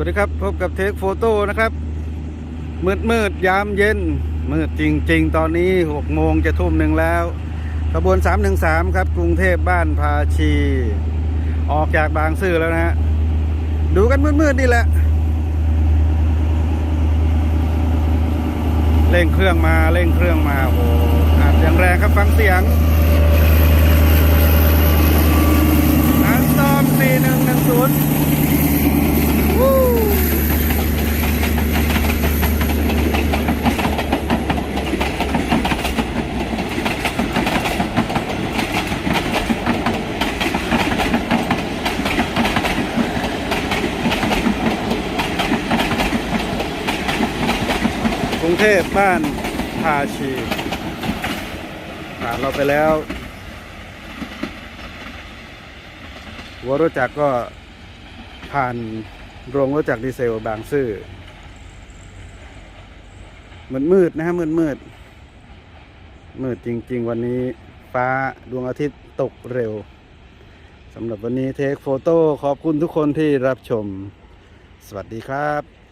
วัสดีครับพบกับเทคโฟโต้นะครับ มืดมืดยามเย็น มืดจริง ๆ ตอนนี้6โมงจะทุ่มหนึ่งแล้วขบวน 313 ครับ กรุงเทพบ้านพาชี ออกจากบางซื่อแล้วนะฮะ ดูกันมืดๆนี่แหละ เร่งเครื่องมาเร่งเครื่องมาโอ้หอัดอย่างแรงครับฟังเสียงนันซอม4110 รุงเทพบ้านพาชีผ่านเราไปแล้ว หัวรถจักรก็ผ่านโรงรถจักรดีเซลบางซื่อมืดมืดนะฮะมืดมืดมืดจริง ๆ วันนี้ฟ้าดวงอาทิตย์ตกเร็วสำหรับวันนี้เทคโฟโต้ขอบคุณทุกคนที่รับชม สวัสดีครับ